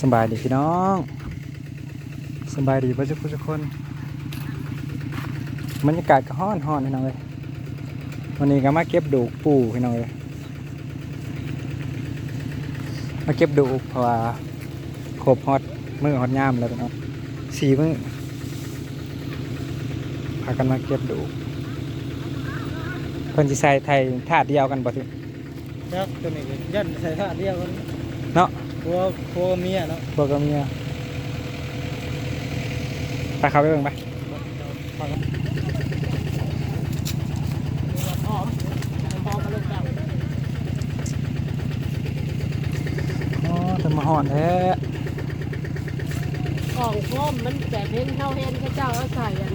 สำบายดีพี่น้องสำบายดีเพื่อนทุกคนบรรยากาศก็ฮ้อนฮ้อนพี่น้องเลยวันนี้ก็มาเก็บดูกปูพี่น้องเลยมาเก็บดูกเพราะว่าครบฮอตมือฮอตยามแล้วพี่น้องสี่มือพากันมาเก็บดูกเพิ่นสิใส่ไทยถาดเดียวกันบ่ถึยักษ์ตัวนี้ก็ยันใส่ท่าเดียวกันเนาะ พัวพัวเมียเนาะพวกกับเมียไปเข้าไปเบิ่งไปฟังกันหอมหอมมาลงจังอ๋อจะมาห่อนแท้ของพมมันแต่เห็นเท่าเห็นเขาเจ้าเอาใส่อัน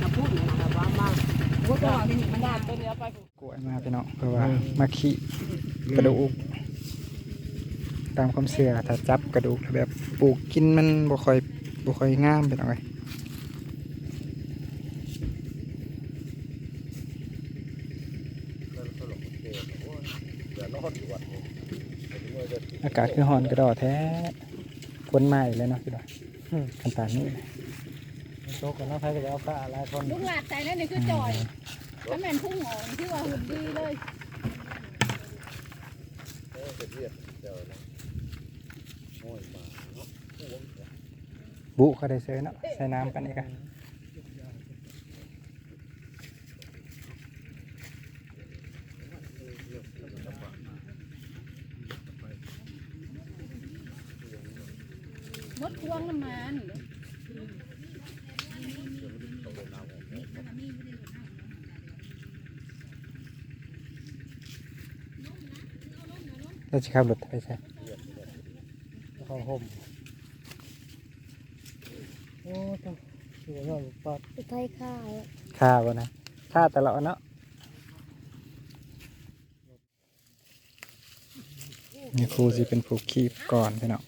กระพุ่นแบบว่ามาพวกเราเนี่ยมันได้ตัวเนี้ยไป กล้วยมาพี่น้องเพราะว่ามาขี้กระดูก ตามความเชื่อถ้าจับกระดูกแบบปลูกกินมันบ่ค่อยบ่ค่อยงามเป็นเอาไงอากาศคือฮ้อนกระดอแท้ฝนมาอีกแล้วเนาะพี่น้องคันตานนี้โตกันนะใครก็จะเอาผ้าหลายคนลูกหลานใส่นั่นนี่คือจอยถ้าแม่นพุ่งหองที่ว่าหุ่นดีเลย บุเขาได้เซอเนาะใส่น้ำกันอีกอะมดพวงน้ำมันเราจะขับรถไปใช่เข้าห่ม โอ้ตัวสวยมากปัดไปไทยข้าวค่าบ่นะค่าตลอดเนาะนี่ครูสิเป็นผู้คีบก่อนพี่น้อง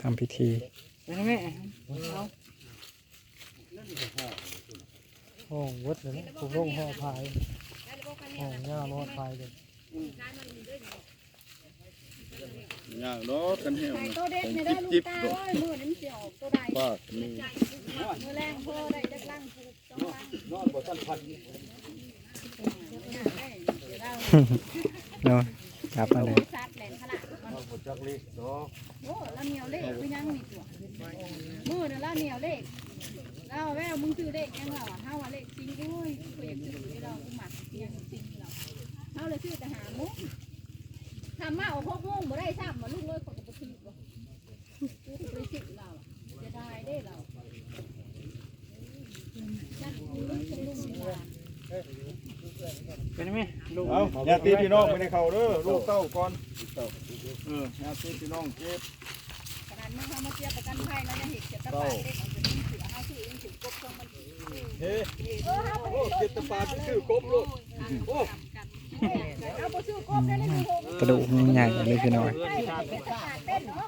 ทำพิธีเป็นไงห้องวัดเลยนะผมลงห้องพายห้องย่ารอดพายเลย ย่างรถกันเหี่ยวใส่นะตัวเด็กในได้ลูกตาโอ้ยมือนี่มันเสียวตัวใดป้ามีมือแรงพ่อได้จักลังผูกสองลังนอนบ่ทันพันเนาะกลับมาเลยซัดแหลนขนาดมันบ่จักลิดอกโอ้ละเหนียวเลขไปยังมีตัวมือเดี๋ยวละเหนียวเลขเราแววมึงซื้อเลขยังเราอะเฮาว่าเลขจริงด้วยกูอยากซื้อให้เรากูหมักยังจริงเราเฮาเลยซื้อแต่หามุก ทำมาเอาพกมุ้งบ่ได้ซ้ำมาลูกเลยคนก็บ่ซื้อบ่กูก็ไปซื้อเราจะได้ได้เราจัดกูลูกจะลุงมาเป็นไงลูกเอาญาติพี่น้องไม่ได้เขาเด้อลูกเต้าก่อนเออญาติพี่น้องเก็บขนาดมึงทำมาเสียประกันภัยแล้วยังเห็นเสียตะปาเด็กเอาไปซื้อเสือห้าซื้อยังถือกบต้องมันเฮ้เออเอาไปโอ้เก็บตะปาไปซื้อกบลูกโอ้เอาไปซื้อ กบได้ในมือผมกระดูกใหญ่เลยพี่น้อยได้เป็นตะขาดเต้นเนาะ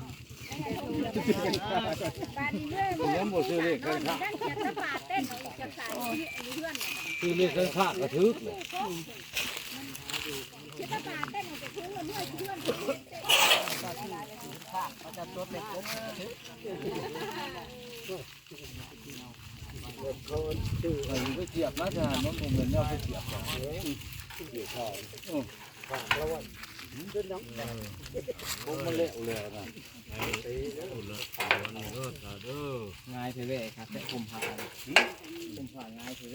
บานนี้เรื่อยเลี้ยงบ่ซื้อเลขกันครับด้าเขียนตะขาดเต้นจะสายที่ไอ้เพื่อนซื้อเลขกันค่ากระทึกเขียนตะขาดเต้นเอาไปคุ้งเมื่อยเพื่อนมันไปเสียบนะทหารมันบ่เหมือนเอาไปเสียบเละเลยนะ ง่ายเทเวครับแต่คุมผ่านคุมผ่านง่ายเทเว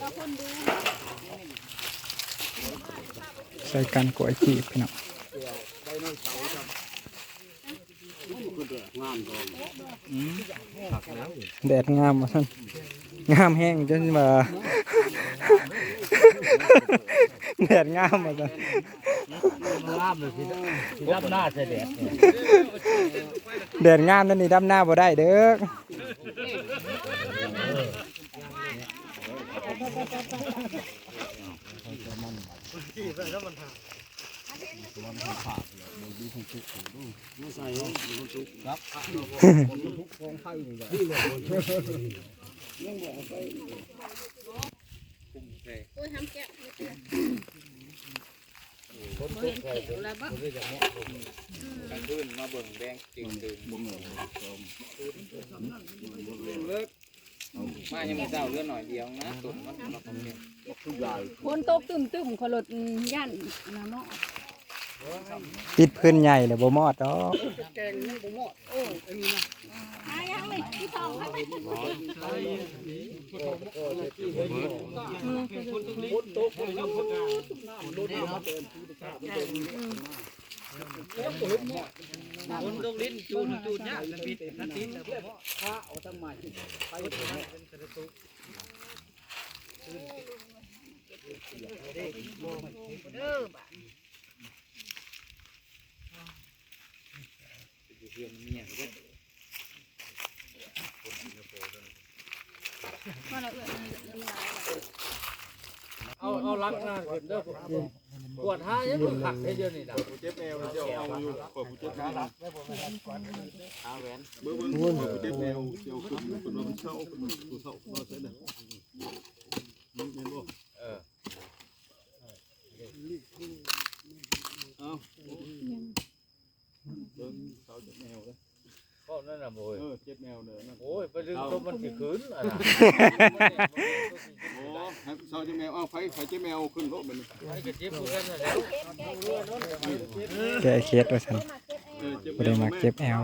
ก็คนดูใส่กันกล้วยขีบพี่น้องแดดงามมาท่านงามแห้งจนว่า แดดงามมาท่านลาบเลยพี่รับหน้าเสด็จแดดงามนั่นนี่ดำหน้าบ่ได้เด้อ โอ้ยทำแกะบ่เห็นเขียวแล้วบ่กลางคืนมาเบิ่งแดงจริงตื่นบ่เลิกมายังไม่เศร้าเรื่องหน่อยเดียวนะตุ่มมันมาคอมเมนต์ฝนตกตึมๆขอรถย่านน้ำเนาะปิดพื้นใหญ่เลยบ่มอดดอกหายั งเลยที่ทองให้ไป ว่าเราเอื้อมีหลายเอาเอาลักหน้าขึ้นเด้อปวดท้ายังบ่ขักให้เยอะนี่ล่ะเจ็บแอวเจ้าเอาอยู่เปิดผู้เจ็บขาเอาแหวนเบิ่งเบิ่งผู้เจ็บแอวเจ้าขึ้นคนว่ามันเศร้าคนผู้เศร้าบ่ใช่เด้อมันแม่นบ่เออเอาเบิ่งเศร้าเจ็บแอวเด้อ เพราะนั่นน่ะโบยเออเจ็บแอวเด้อนั่นโอ้ยไปดึงตัวมันสิขืนอะนะโอ้ให้เศร้าเจ็บแอวเอาไฟไฟเจ็บแอวขึ้นโลกบัดนี้ไอ้ก็เจ็บเหมือนกันนั่นแหละแก้เคสว่าซั่นเออเจ็บบ่ได้มาเก็บแอว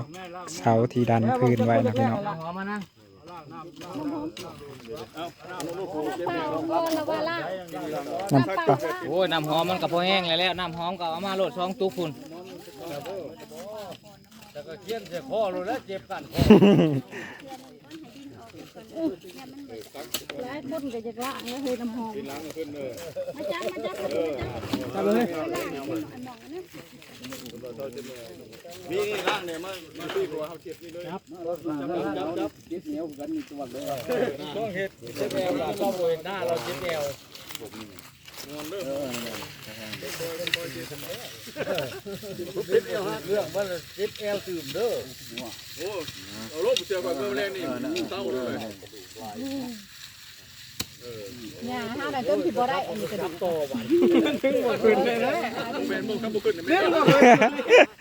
เสาที่ดันพื้นไว้นะพี่น้องหอมมานั่งเอาลูกผู้เจ็บแอวๆเออแล้วว่าล่ะน้ำปลาโอ้ยน้ำหอมมันก็พอแห้งแล้วแล้วน้ำหอมก็เอามาโลดซองตุ๊กพุ่น แต่ก็เคียนใส่คอโลดแล้วเจ็บกันคอหลายคนก็จะละแล้วเฮ้ยน้ำหอมล้างขึ้นเออมาจับมาจับมาจับจับเลยมีนี่ล้างเนี่ยมามาตีตัวเฮาเจ็บนี่เลยจับจับจับต้องเฮ็ดเจ็บแอวล่ะต้องเห็นหน้าเราเจ็บแอว เด้อเอวเรื่องมันเจ็บแอวตื่มเด้อโอ้เอาลูกเสือก่อนก็แรกนี่เศร้าเลยเนี่ยห้าน่ต้นผิดบ่ได้อันนี้ก็ดีโตบ่ขึ้นเลยนะเป็นมึงครับบุขึ้นไม่ได้เจ้น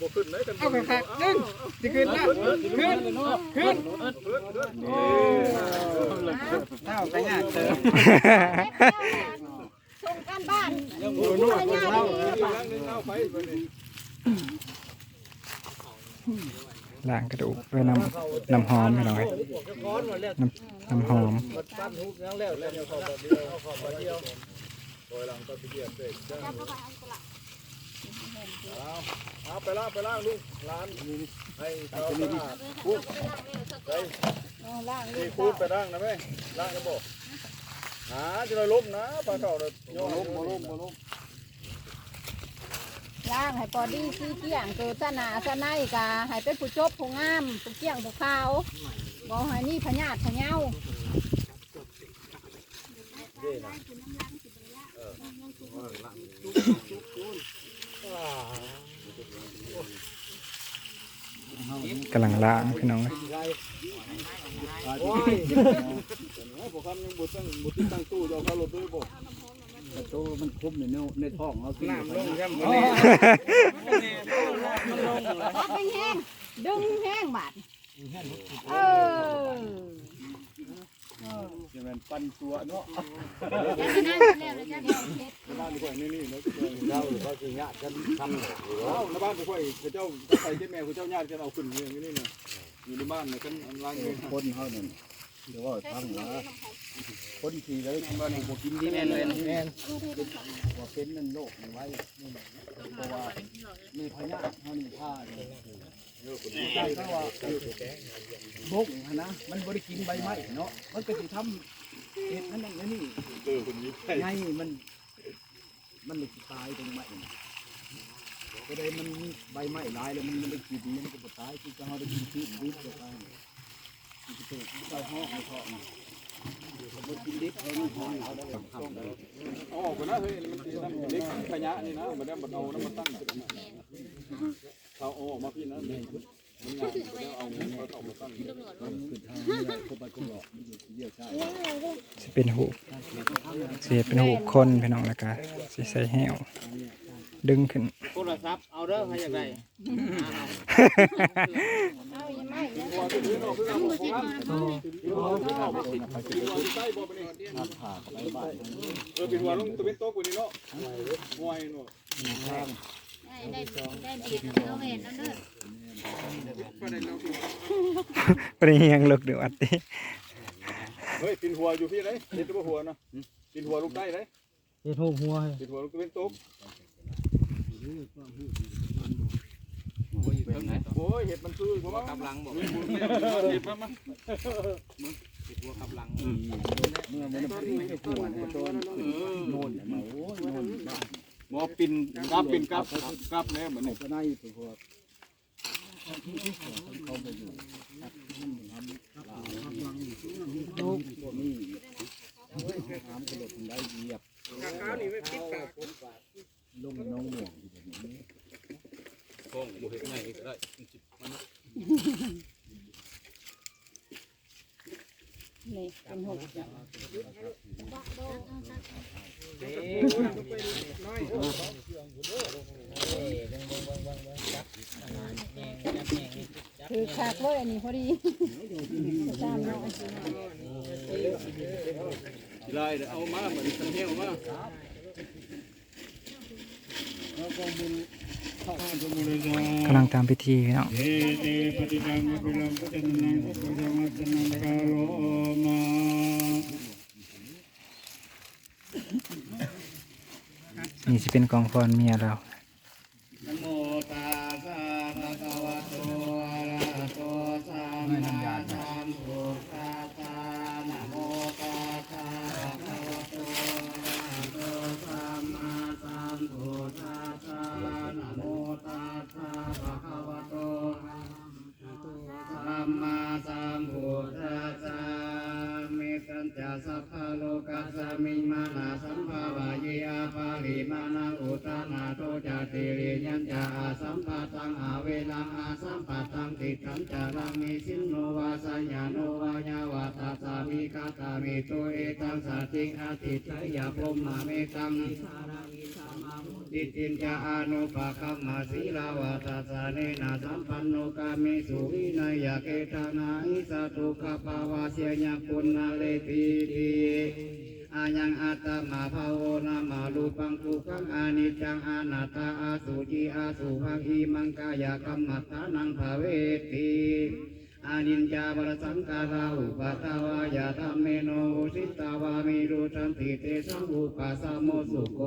บุขึ้นเลยกันเอาไปพักนึงจะขึ้นนะขึ้นขึ้นขึ้นเอาไปยากเติมส่งการบ้านยังโอ้โหเอาเอาล้างนึงเอาไปไปนี่ล้างกระดูกด้วยน้ำน้ำหอมให้หน่อยก้อนมาแล้วน้ำน้ำหอม เดียวเข้าเดียวเข้ามาเดียวปล่อาไปล่างไปล่างลูกร้านให้เขาล่างพูดเอาล่างนี่พูดไปล่างนะแม่ล่างนะบอกหาจะเลยล้มนะปลาเก่าเลยโยนล้มล้มล้มล่างให้พอดีสีเกี่ยงตัวสนาสนายกะให้เป็นผู้จบผู้งามผู้เกี่ยงผู้ขาวบ่ให้นี่พญาติพะเยา กำลังล้างพี่น้องโอ้ยบอกคำยังบุตรตั้งบุตรตั้งตู้จะเอาเข้ารถด้วยบอกตัวมันคุบในในท้องเราที่น้ำลงแค่หมดพัดแห้งๆดึงแห้งบาดเออ จะเป็นปันตัวเนาะจะนั่งแล้วแล้วจะเดี๋ยเฮ็ดบ้านค่อยนี่นี่เนาะเราเขาจะยะกันทำเอ้าในบ้านค่อยเจ้าใส่เจ้าแม่คุณเจ้าญาติกันเอาขึ้นอย่างนี้นะอยู่ในบ้านเนี่ยกันล้างเงินคนเขาเนี่ยเดี๋ยวว่าทั้งว่าคนที่เลยบ้านผมกินที่แม่นแม่นแม่นว่าเป็นนั่นโลกไว้นี่เพราะว่ามีพญาเขานี่ผ้าเนี่ย บกนะมันบริกินใบไม้เนาะมันก็จะทำเห็ดนั่นนั่นนี่ไงมันมันเลยตายตรงไม้ก็เลยมันใบไม้ลายแล้วมันมันได้กินมันก็ตายคือจะเขาได้กินที่ดิบก็ตายที่จะเกิดเจ้าห้องให้เขามันกินดิบเขาห้องเขาได้ทำเลยอ๋อคนนั้นเฮ้ยมันเล็กขยะนี่นะมันได้มันเอาน้ำมันตั้ง เขาออกมาพี่นะสิเป็นหูสิเฮ็ดเป็นหูคนพี่น้องแล้วก็สิใส่แห้วดึงขึ้นโทรศัพท์เอาเด้อให้อยากได้เอายังไม่เนี่ยเออเป็นหัวลงตัวเป็นโต๊ะกูนี่เนาะมวยเนาะ ได้ได้ได้ดีเอาเห็นนั่นเด้อปริยังลึกเดี๋ยวอัดติเฮ้ยปินหัวอยู่พี่ไหนปินตัวหัวเนาะปินหัวลงใต้ไหนเฮ็ดหูหัวปินหัวลงตัวเป็นโต๊ะโอ้ยเห็ดมันซื้อผมว่ากำลังบอกเห็ดมามาหัวกำลังเมื่อมันเป็นหัวเนี่ยต้นโน่นมาโอ้ยโน่น หมอปินกลับปินกลับกลับแล้วเหมือนนี่ก็ได้ตัวหัวเขาไปอยู่ลูกพวนี้น้ำกระโดดได้เหยียบลงน้องหน่วงอยู่แบบนี้กล้องบ่เฮ็ดง่ายก็ได้ นี่เป็นหกคือขาดเลยอันนี้พอดีตามเนาะทีไรเอามาเหมือนทั้งเหี้ยวมากำลังตามพิธีพี่น้องเอ กำลังตามพิธีเนาะนี่จะเป็นกองฟอนเมียเรา ภะคะวะโตสัมมาสัมพุทธัสสะมิสัญจสัพพะโลกัสสมิมานาสัมภาวะเยอาภาลิมานาอุตานาโตจติริยัญจาอาสัมปะตังอาเวลังอาสัมปะตังติขันจารังมิสินโนวาสัญญาโนวายาวาตาสามิคาตามิโตเอตังสัตติอาติทยาพรหมาเมตัง ติตินจาอานุปะคัมมาศีลาวาตาสาเนนาสัมปันโนกามิสุวินัยเกตานาอิสตุขปาวาเสียญปุณนาเลติติอายังอัตมาภาวนามาลูปังทุกังอานิจังอนัตตาอาสุจิอาสุภังอิมังกายกรรมัฏฐานังภเวติ อานินจาบรสังกาลาอุปตาวายาธรรมเมโนสิตาวามิรุชันติเตสังอุปาสามโมสุโก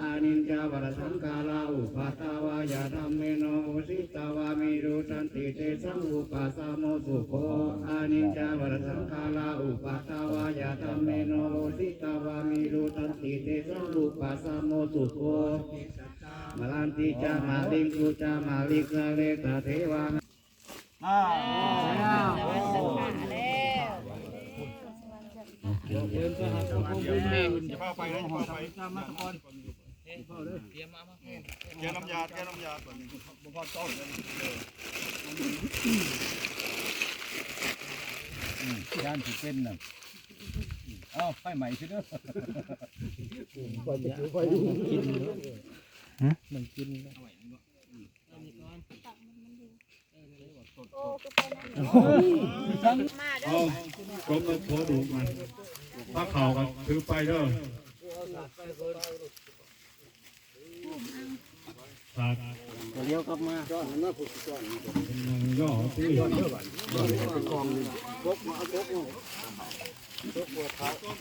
อานินจาบรสังกาลาอุปตาวายาธรรมเมโนสิตาวามิรุชันติเตสังอุปาสามโมสุโกอานินจาบรสังกาลาอุปตาวายาธรรมเมโนสิตาวามิรุชันติเตสังอุปาสามโมสุโกมาลันติจามาลิงกุจามาลิกาเลตาเทวาจะพาไปนะพาไปตามมาตะกอนแกน้ำยาแกน้ำยาก่อนบ่พอต้นเลยย่านที่เป็นน่ะเอ้าไปใหม่สิเด้อ เอากรมมาขอดูมันถ้าเข่ากันถือไปเด้อขาดเดี๋ยวกลับมาเป็นหนึ่งย่อที่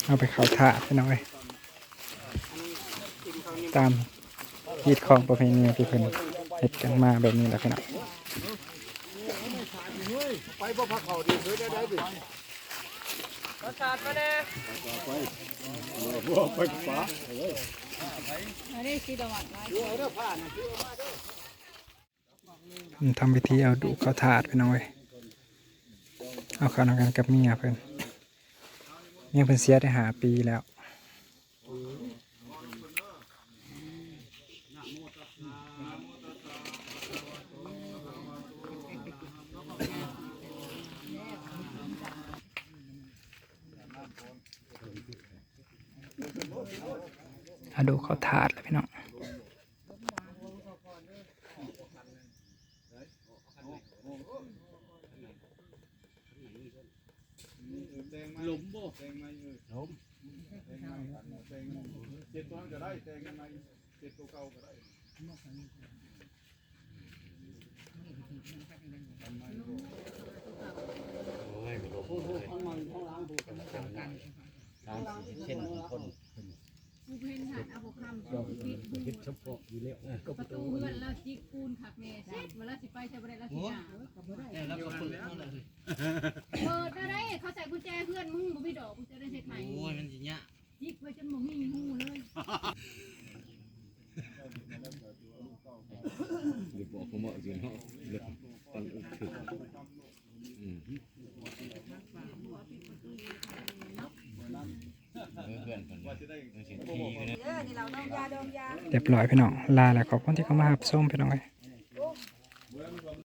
เอาไปเข่าถาพี่น้อยตามฮีดของประเพณีที่เพิ่นเฮ็ดกันมาแบบนี้แหละพี่น้อง ไปบ่พักเขาดีเคยได้ได้ดิว่าไปฟ้าอันนี้สีดำไว้อืมทำพิธีเอาดุเขาถาดพี่น้องเอ้ยเอาเข้านำกันกับเมียเพิ่นเมียเพิ่นเสียได้หาปีแล้ว ดู เขาถาดเลยพี่น้องหลุมบ่แตงไม้เออหลุมแตงไม้แตงเจ็ดตัวก็ได้แตงไม้เจ็ดตัวเก่าก็ได้ กูเห็นหาดอาบคำคิดเฮ็ดเฉพาะอยู่แล้วประตูเฮือนแล้วจิกปูนขักแม่เสร็จเวลาสิไปจะบ่ได้แล้วสิหาเปิดได้เขาใส่กุญแจเพื่อนมึงบ่มีดอกกุญแจได้เฮ็ดใหม่ โอ้ยมันสิยะ จิกไว้จนบ่มีหูเลย บอกผมว่าอยู่เนาะเลือกตอนอึดถึกอืม เพื่อนๆเพิ่นว่าสิทีกัน เออนี่เรียบร้อยพี่น้องลาแล้วขอบคุณที่เข้ามาหับส้มพี่น้องเอ้ย